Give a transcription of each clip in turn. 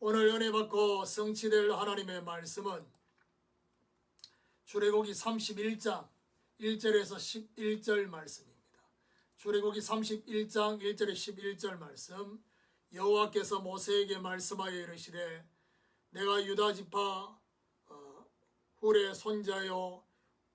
오늘 은혜 받고 성취될 하나님의 말씀은 출애굽기 31장 1절에서 11절 말씀입니다. 출애굽기 31장 1절에 11절 말씀 여호와께서 모세에게 말씀하여 이르시되 내가 유다 지파 어, 훌의 손자요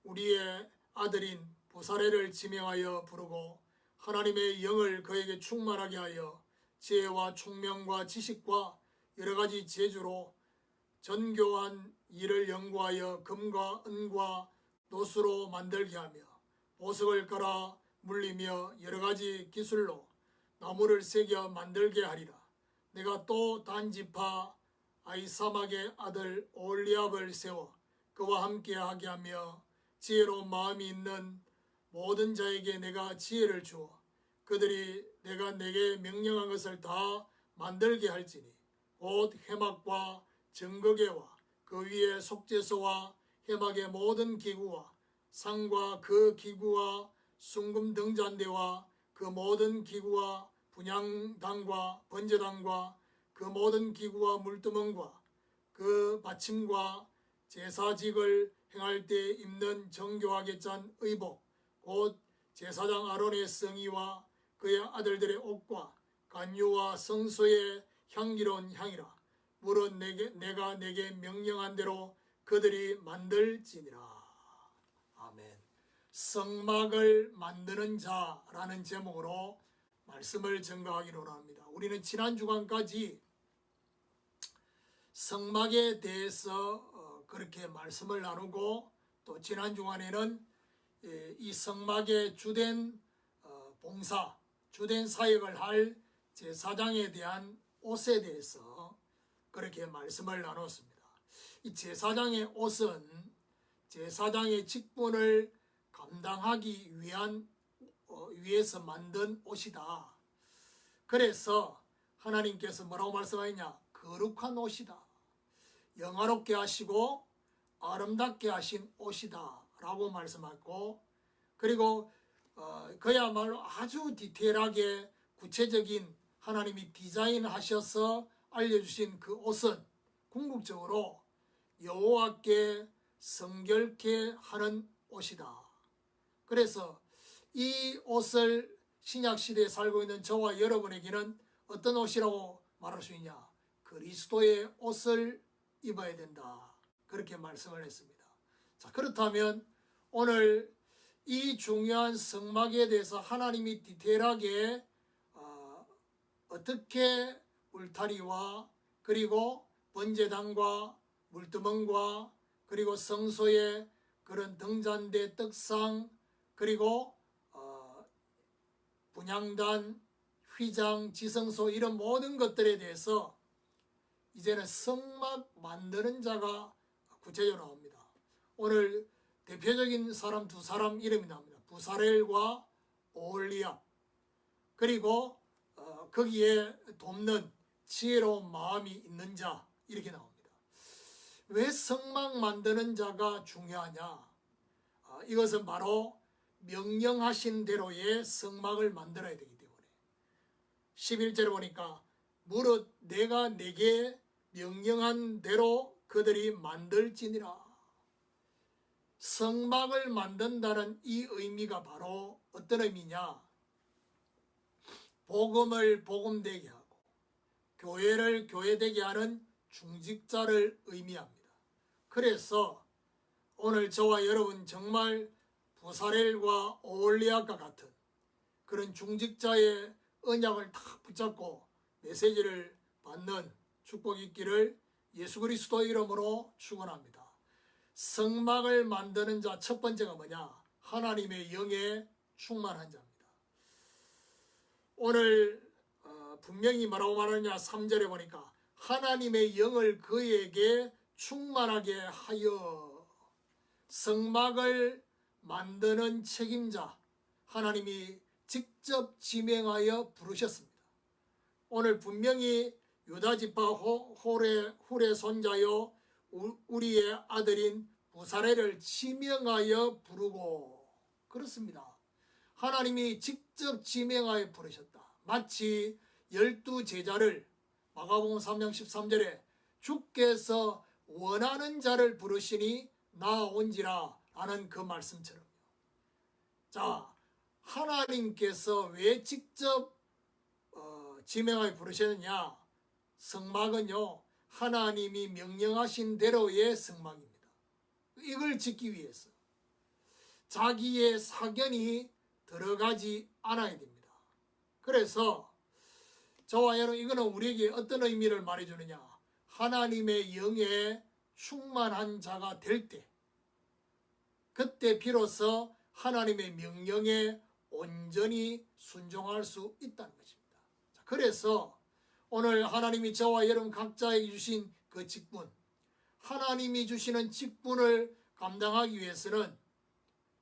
우리의 아들인 부사레를 지명하여 부르고 하나님의 영을 그에게 충만하게 하여 지혜와 총명과 지식과 여러 가지 재주로 전교한 일을 연구하여 금과 은과 노수로 만들게 하며 보석을 깔아 물리며 여러 가지 기술로 나무를 새겨 만들게 하리라. 내가 또 단지파 아이사막의 아들 올리압을 세워 그와 함께 하게 하며 지혜로운 마음이 있는 모든 자에게 내가 지혜를 주어 그들이 내가 내게 명령한 것을 다 만들게 할지니 곧 해막과 증거계와 그 위에 속죄소와 해막의 모든 기구와 상과 그 기구와 순금 등잔대와 그 모든 기구와 분양당과 번제당과 그 모든 기구와 물두멍과 그 받침과 제사직을 행할 때 입는 정교하게 짠 의복 곧 제사장 아론의 성의와 그의 아들들의 옷과 간유와 성소의 향기로운 향이라. 물은 내게, 내가 내게 명령한 대로 그들이 만들지니라. 아멘. 성막을 만드는 자라는 제목으로 말씀을 증거하기로 합니다. 우리는 지난 주간까지 성막에 대해서 어, 그렇게 말씀을 나누고 또 지난 주간에는 예, 이 성막의 주된 어, 봉사, 주된 사역을 할 제사장에 대한 옷에 대해서 그렇게 말씀을 나눴습니다. 이 제사장의 옷은 제사장의 직분을 감당하기 위한 어, 위해서 만든 옷이다. 그래서 하나님께서 뭐라고 말씀하였냐? 거룩한 옷이다. 영화롭게 하시고 아름답게 하신 옷이다. 라고 말씀하고 그리고 어, 그야말로 아주 디테일하게 구체적인 하나님이 디자인하셔서 알려주신 그 옷은 궁극적으로 여호와께 성결케 하는 옷이다. 그래서 이 옷을 신약 시대에 살고 있는 저와 여러분에게는 어떤 옷이라고 말할 수 있냐? 그리스도의 옷을 입어야 된다. 그렇게 말씀을 했습니다. 자, 그렇다면 오늘 이 중요한 성막에 대해서 하나님이 디테일하게 어, 어떻게 울타리와 그리고 번제단과 물두멍과 그리고 성소의 그런 등잔대 떡상 그리고 어, 분양단 휘장 지성소 이런 모든 것들에 대해서 이제는 성막 만드는 자가 구체적으로 나옵니다. 오늘 대표적인 사람 두 사람 이름이 나옵니다. 부사렐과 오올리압 그리고 어, 거기에 돕는 지혜로운 마음이 있는 자 이렇게 나옵니다. 왜 성막 만드는 자가 중요하냐? 아, 이것은 바로 명령하신 대로의 성막을 만들어야 되기 때문에 11절에 보니까 무릇 내가 내게 명령한 대로 그들이 만들지니라. 성막을 만든다는 이 의미가 바로 어떤 의미냐? 복음을 복음되게 하고 교회를 교회되게 하는 중직자를 의미합니다. 그래서 오늘 저와 여러분 정말 부사렐과 오올리아과 같은 그런 중직자의 언약을 탁 붙잡고 메시지를 받는 축복이 있기를 예수 그리스도 이름으로 축원합니다. 성막을 만드는 자 첫 번째가 뭐냐? 하나님의 영에 충만한 자입니다. 오늘 어, 분명히 뭐라고 말하느냐 3절에 보니까 하나님의 영을 그에게 충만하게 하여 성막을 만드는 책임자 하나님이 직접 지명하여 부르셨습니다. 오늘 분명히 유다지파 홀의 훌의 손자요 우리의 아들인 부사레를 지명하여 부르고 그렇습니다. 하나님이 직접 지명하여 부르셨다. 마치 열두 제자를 마가복음 3장 13절에 주께서 원하는 자를 부르시니 나온지라 하는 그 말씀처럼요. 자, 하나님께서 왜 직접 어, 지명하여 부르셨느냐? 성막은요, 하나님이 명령하신 대로의 성막입니다. 이걸 짓기 위해서 자기의 사견이 들어가지 않아야 됩니다. 그래서 저와 여러분 이거는 우리에게 어떤 의미를 말해주느냐? 하나님의 영에 충만한 자가 될 때, 그때 비로소 하나님의 명령에 온전히 순종할 수 있다는 것입니다. 자, 그래서 오늘 하나님이 저와 여러분 각자에게 주신 그 직분, 하나님이 주시는 직분을 감당하기 위해서는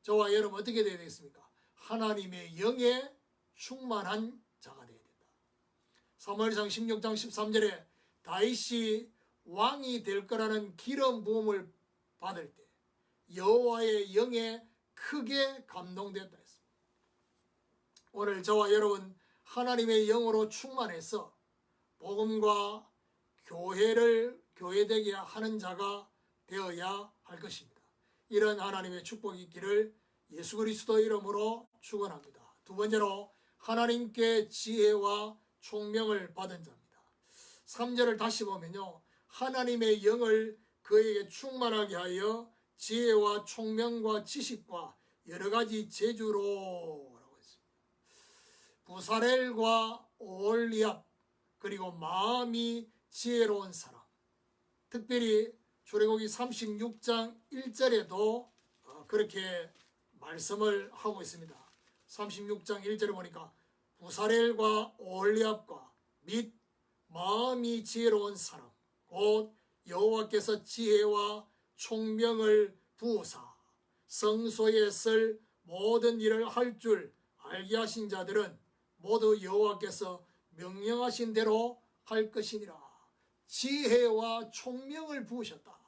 저와 여러분 어떻게 되어야 되겠습니까? 하나님의 영에 충만한 자가 되어야 된다. 사무엘상 16장 13절에 다윗이 왕이 될 거라는 기름 부음을 받을 때 여호와의 영에 크게 감동되었다 했습니다. 오늘 저와 여러분 하나님의 영으로 충만해서 복음과 교회를 교회되게 하는 자가 되어야 할 것입니다. 이런 하나님의 축복이 있기를 예수 그리스도 이름으로 축원합니다. 두 번째로 하나님께 지혜와 총명을 받은 자입니다. 3절을 다시 보면요. 하나님의 영을 그에게 충만하게 하여 지혜와 총명과 지식과 여러 가지 재주로 라고 했습니다. 부사렐과 올리압 그리고 마음이 지혜로운 사람 특별히 출애굽기 36장 1절에도 어, 그렇게 말씀을 하고 있습니다. 36장 1절에 보니까 부사렐과 올리압과 및 마음이 지혜로운 사람 곧 여호와께서 지혜와 총명을 부으사 성소에 쓸 모든 일을 할 줄 알게 하신 자들은 모두 여호와께서 명령하신 대로 할 것이니라. 지혜와 총명을 부으셨다.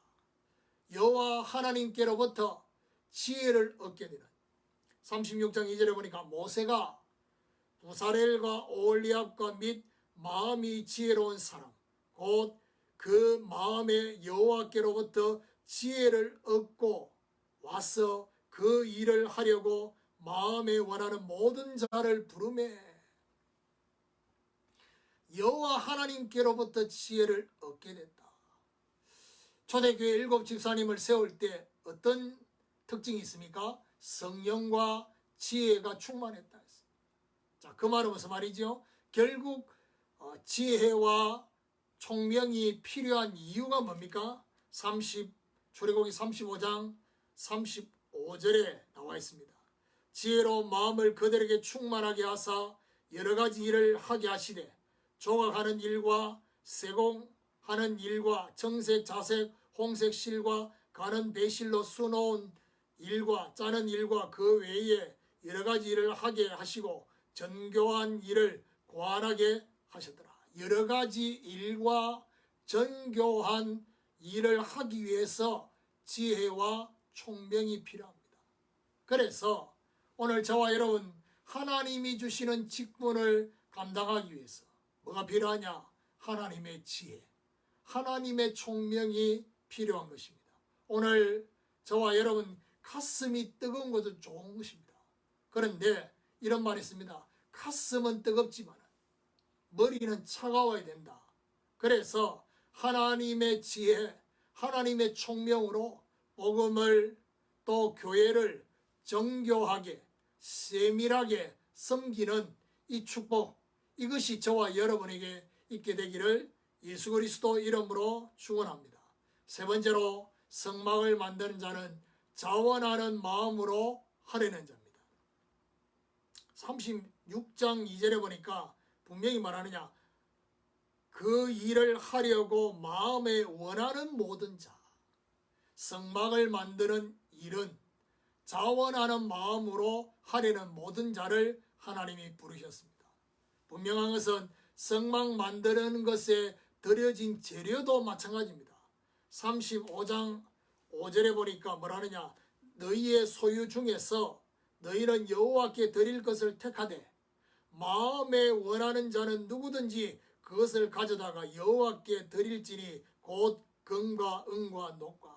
여호와 하나님께로부터 지혜를 얻게 되는 36장 2절에 보니까 모세가 부사렐과 올리압과 및 마음이 지혜로운 사람 곧 그 마음에 여호와께로부터 지혜를 얻고 와서 그 일을 하려고 마음에 원하는 모든 자를 부르매 여호와 하나님께로부터 지혜를 얻게 됐다. 초대교회 일곱 집사님을 세울 때 어떤 특징이 있습니까? 성령과 지혜가 충만했다. 자, 그 말은 무슨 말이죠? 결국 어, 지혜와 총명이 필요한 이유가 뭡니까? 30 출애굽기 35장 35절에 나와 있습니다. 지혜로운 마음을 그들에게 충만하게 하사 여러 가지 일을 하게 하시되 조각하는 일과 세공하는 일과 정색 자색 홍색 실과 가는 배실로 수놓은 일과 짜는 일과 그 외에 여러 가지 일을 하게 하시고 전교한 일을 고안하게 하셨더라. 여러 가지 일과 전교한 일을 하기 위해서 지혜와 총명이 필요합니다. 그래서 오늘 저와 여러분 하나님이 주시는 직분을 감당하기 위해서 뭐가 필요하냐? 하나님의 지혜, 하나님의 총명이 필요한 것입니다. 오늘 저와 여러분 가슴이 뜨거운 것도 좋은 것입니다. 그런데 이런 말이 있습니다. 가슴은 뜨겁지만 머리는 차가워야 된다. 그래서 하나님의 지혜, 하나님의 총명으로 복음을 또 교회를 정교하게 세밀하게 섬기는 이 축복 이것이 저와 여러분에게 있게 되기를 예수 그리스도 이름으로 축원합니다. 세 번째로 성막을 만드는 자는 자원하는 마음으로 하려는 자입니다. 36장 2절에 보니까 분명히 말하느냐 그 일을 하려고 마음에 원하는 모든 자 성막을 만드는 일은 자원하는 마음으로 하려는 모든 자를 하나님이 부르셨습니다. 분명한 것은 성막 만드는 것에 들여진 재료도 마찬가지입니다. 35장 5절에 보니까 뭐라느냐? 너희의 소유 중에서 너희는 여호와께 드릴 것을 택하되 마음에 원하는 자는 누구든지 그것을 가져다가 여호와께 드릴지니 곧 금과 은과 녹과.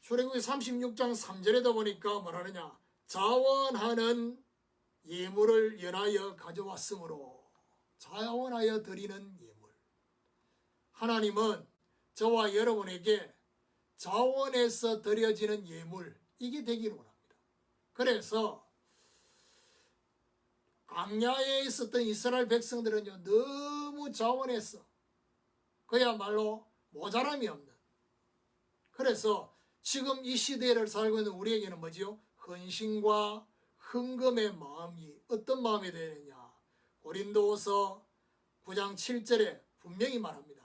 출애굽기 36장 3절에다 보니까 뭐라느냐? 자원하는 예물을 연하여 가져왔으므로 자원하여 드리는 예물. 하나님은 저와 여러분에게 자원해서 드려지는 예물 이게 되기를 원합니다. 그래서 광야에 있었던 이스라엘 백성들은요 너무 자원했어. 그야말로 모자람이 없는. 그래서 지금 이 시대를 살고 있는 우리에게는 뭐지요? 헌신과 흥금의 마음이 어떤 마음이 되느냐? 고린도서 9장 7절에 분명히 말합니다.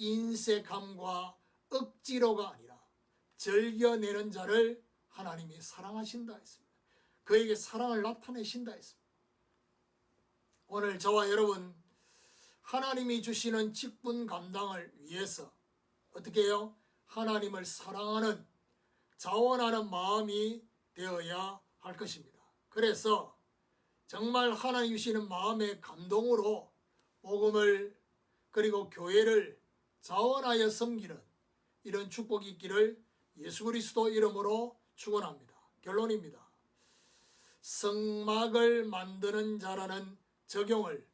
인색함과 억지로가 아니라 즐겨내는 자를 하나님이 사랑하신다 했습니다. 그에게 사랑을 나타내신다 했습니다. 오늘 저와 여러분 하나님이 주시는 직분 감당을 위해서 어떻게 해요? 하나님을 사랑하는 자원하는 마음이 되어야 할 것입니다. 그래서 정말 하나님 주시는 마음의 감동으로 복음을 그리고 교회를 자원하여 섬기는 이런 축복이 있기를 예수 그리스도 이름으로 축원합니다. 결론입니다. 성막을 만드는 자라는 적용을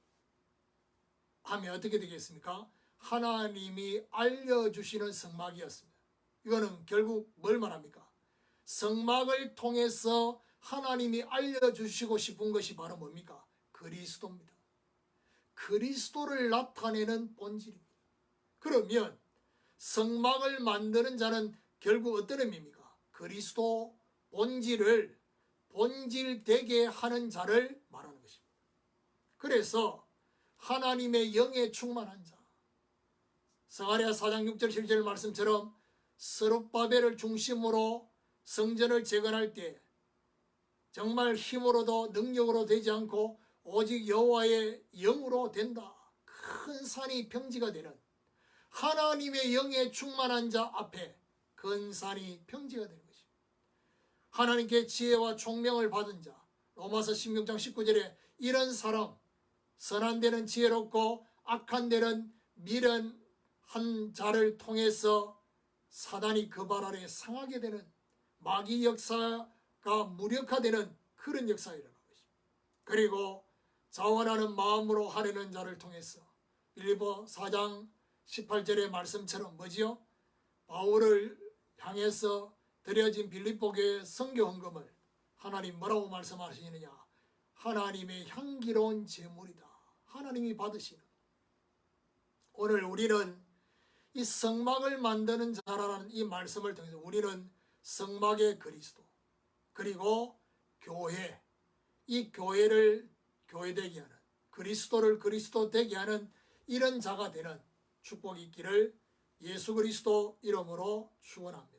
하면 어떻게 되겠습니까? 하나님이 알려주시는 성막이었습니다. 이거는 결국 뭘 말합니까? 성막을 통해서 하나님이 알려주시고 싶은 것이 바로 뭡니까? 그리스도입니다. 그리스도를 나타내는 본질입니다. 그러면 성막을 만드는 자는 결국 어떤 의미입니까? 그리스도 본질을 본질 되게 하는 자를 말하는 것입니다. 그래서 하나님의 영에 충만한 자 성아리아 4장 6절 7절 말씀처럼 스룹바벨을 중심으로 성전을 재건할 때 정말 힘으로도 능력으로 되지 않고 오직 여호와의 영으로 된다. 큰 산이 평지가 되는 하나님의 영에 충만한 자 앞에 큰 산이 평지가 되는 것입니다. 하나님께 지혜와 총명을 받은 자 로마서 16장 19절에 이런 사람 선한 데는 지혜롭고 악한 데는 미련 한 자를 통해서 사단이 그 발 아래 상하게 되는 마귀 역사가 무력화되는 그런 역사가 일어나고 있습니다. 그리고 자원하는 마음으로 하려는 자를 통해서 빌리보 4장 18절의 말씀처럼 뭐지요? 바울을 향해서 드려진 빌립보 교회 성교 헌금을 하나님 뭐라고 말씀하시느냐? 하나님의 향기로운 제물이다. 하나님이 받으시는. 오늘 우리는 이 성막을 만드는 자라는 이 말씀을 통해서 우리는 성막의 그리스도 그리고 교회 이 교회를 교회 되게 하는 그리스도를 그리스도 되게 하는 이런 자가 되는 축복이 있기를 예수 그리스도 이름으로 축원합니다.